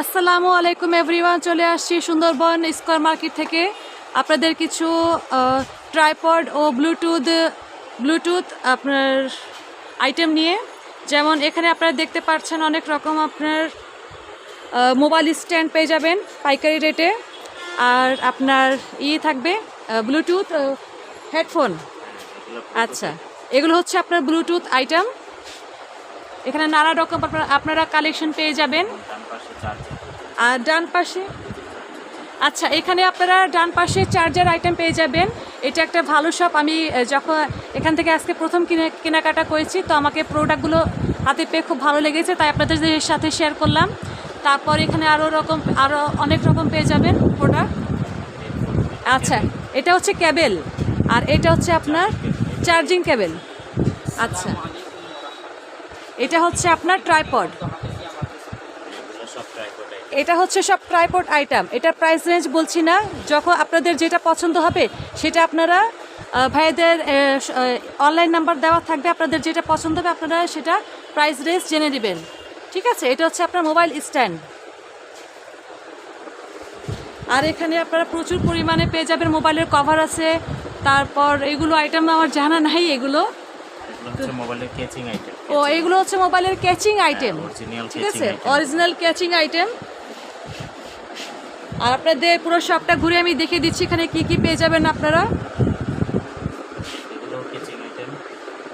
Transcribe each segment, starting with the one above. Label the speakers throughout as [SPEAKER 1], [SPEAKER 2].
[SPEAKER 1] আসসালামু আলাইকুম এভরিওয়ান, চলে আসছি সুন্দরবন স্কোয়ার মার্কেট থেকে। আপনাদের কিছু ট্রাইপড ও ব্লুটুথ ব্লুটুথ আপনার আইটেম নিয়ে। যেমন এখানে আপনারা দেখতে পাচ্ছেন অনেক রকম আপনার মোবাইল স্ট্যান্ড পেয়ে যাবেন পাইকারি রেটে। আর আপনার ই থাকবে ব্লুটুথ হেডফোন। আচ্ছা এগুলো হচ্ছে আপনার ব্লুটুথ আইটেম। এখানে নানা রকম আপনারা কালেকশন পেয়ে যাবেন। আর ডান পাশে? আচ্ছা এখানে আপনারা ডান পাশে চার্জার আইটেম পেয়ে যাবেন। এটা একটা ভালো শপ আমি যখন এখান থেকে আজকে প্রথম কিনে, কেনাকাটা করেছি, তো আমাকে প্রোডাক্টগুলো হাতে পেয়ে খুব ভালো লেগেছে, তাই আপনাদের সাথে শেয়ার করলাম। তারপর এখানে আরও রকম আরও অনেক রকম পেয়ে যাবেন প্রোডাক্ট আচ্ছা এটা হচ্ছে ক্যাবেল আর এটা হচ্ছে আপনার চার্জিং কেবেল আচ্ছা। এটা হচ্ছে আপনার ট্রাইপড এটা হচ্ছে সব ট্রাইপড আইটেম এটা প্রাইস রেঞ্জ বলছি না। যখন আপনাদের যেটা পছন্দ হবে সেটা আপনারা ভাইদের অনলাইন নাম্বার দেওয়া থাকবে। আপনাদের যেটা পছন্দ হবে আপনারা সেটা প্রাইস রেঞ্জ জেনে নেবেন। ঠিক আছে? এটা হচ্ছে আপনার মোবাইল স্ট্যান্ড আর এখানে আপনারা প্রচুর পরিমাণে পেয়ে যাবেন মোবাইলের কভার আছে। তারপর এগুলো আইটেম আমার জানা নাই এগুলো। ও এগুলো হচ্ছে মোবাইলের ক্যাচিং আইটেম ঠিক আছে? অরিজিনাল ক্যাচিং আইটেম আর আপনাদের পুরো শপটা ঘুরে আমি দেখিয়ে দিচ্ছি এখানে কি কি পেয়ে যাবেন আপনারা?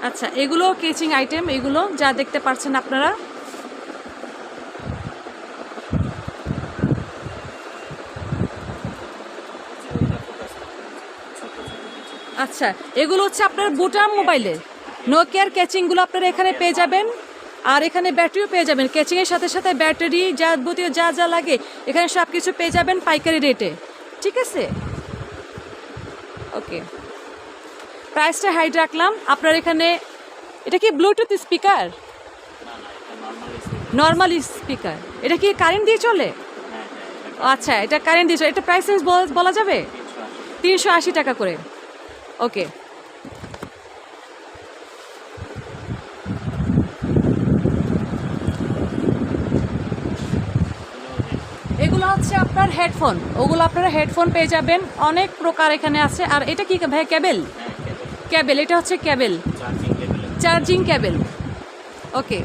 [SPEAKER 1] আচ্ছা এগুলো কেচিং আইটেম এগুলো যা দেখতে পাচ্ছেন আপনারা। আচ্ছা এগুলো হচ্ছে আপনার বুটাম মোবাইলের নোকিয়ার ক্যাচিংগুলো আপনারা এখানে পেয়ে যাবেন। আর এখানে ব্যাটারিও পেয়ে যাবেন। ক্যাচিংয়ের সাথে সাথে ব্যাটারি যাবতীয় যা যা লাগে, এখানে সব কিছু পেয়ে যাবেন পাইকারি রেটে। ঠিক আছে? ওকে প্রাইসটা হাইড রাখলাম। আপনার এখানে, এটা কি ব্লুটুথ স্পিকার
[SPEAKER 2] নর্মাল
[SPEAKER 1] স্পিকার এটা কি কারেন্ট দিয়ে চলে? আচ্ছা এটা কারেন্ট দিয়ে চলে। এটা প্রাইস বলা যাবে? তিনশো আশি টাকা করে। ওকে হচ্ছে আপনার হেডফোন ওগুলো আপনারা হেডফোন পেয়ে যাবেন। অনেক প্রকার এখানে আছে। আর এটা কি ভাই ক্যাবেল ক্যাবেল এটা হচ্ছে ক্যাবেল
[SPEAKER 2] চার্জিং
[SPEAKER 1] ক্যাবেল ওকে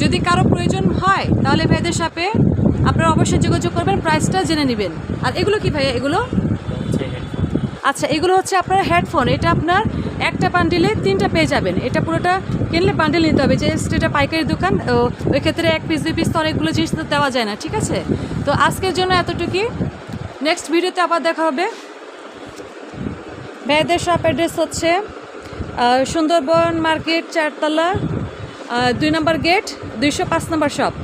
[SPEAKER 1] যদি কারও প্রয়োজন হয় তাহলে ভাইদের সাথে আপনারা অবশ্যই যোগাযোগ করবেন প্রাইসটা জেনে নেবেন। আর এগুলো কি ভাইয়া এগুলো? আচ্ছা এগুলো হচ্ছে আপনার হেডফোন এটা আপনার একটা বান্ডিলে তিনটা পেয়ে যাবেন। এটা পুরোটা কিনলে বান্ডিল নিতে হবে যে এটা পাইকারি দোকান ওই ক্ষেত্রে এক পিস দুই পিস তো অনেকগুলো জিনিস তো দেওয়া যায় না, ঠিক আছে? তো আজকের জন্য এতটুকুই। নেক্সট ভিডিওতে আবার দেখা হবে। ভাইয়াদের শপ অ্যাড্রেস হচ্ছে সুন্দরবন মার্কেট চারতলা দুই নম্বর গেট দুইশো পাঁচ নম্বর শপ